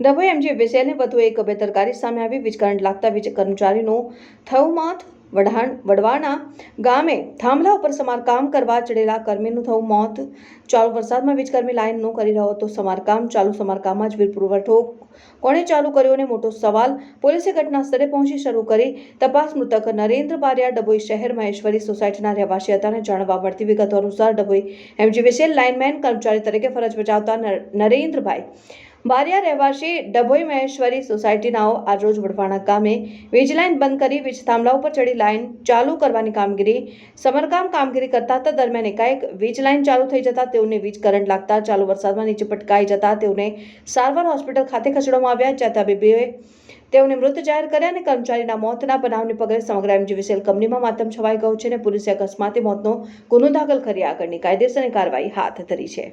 Dabhoi MG વિસેલને વધુ એક બેદરકારી સામે આવી. વીજ લાગતા વીજ કર્મચારીનું થયું વઢાણ વડવાણા ગામે થાંભલા ઉપર સમારકામ કરવા ચડેલા કર્મીનું થયું મોત ચાલુ વરસાદમાં વીજકર્મી લાઇનનું કરી રહ્યો હતો સમારકામ. ચાલુ સમારકામમાં જ વીજ પુરવઠો કોણે ચાલુ કર્યો ને મોટો સવાલ. પોલીસે ઘટના સ્થળે પહોંચી શરૂ કરી તપાસ. મૃતક નરેન્દ્ર બારિયા ડભોઈ શહેર મહેશ્વરી સોસાયટીના રહેવાસી હતા અને જાણવા મળતી વિગતો અનુસાર ડભોઈ એમજીવીસીએલ લાઇનમેન કર્મચારી તરીકે ફરજ બજાવતા નર- નરેન્દ્રભાઈ બારિયા રહેવાસી ડભોઈ મહેશ્વરી સોસાયટીનાઓ આજરોજ વડવાણા ગામે વીજ લાઇન બંધ કરી વીજ થાંભલા ઉપર ચડી લાઇન ચાલુ કરવાની કામગીરી, સમરકામ કામગીરી કરતા હતા. દરમિયાન એકાએક વીજ લાઇન ચાલુ થઈ જતા તેઓને વીજ કરંટ લાગતા ચાલુ વરસાદમાં નીચે પટકાઈ જતા તેઓને સારવાર હોસ્પિટલ ખાતે ખસેડવામાં આવ્યા, જ્યાં તબીબોએ તેઓને મૃત જાહેર કર્યા અને કર્મચારીના મોતના બનાવને પગલે સમગ્ર એમજીવીસીએલ કંપનીમાં માતમ છવાઈ ગયો છે અને પોલીસે અકસ્માતે મોતનો ગુનો દાખલ કરી આગળની કાયદેસરની કાર્યવાહી હાથ ધરી છે.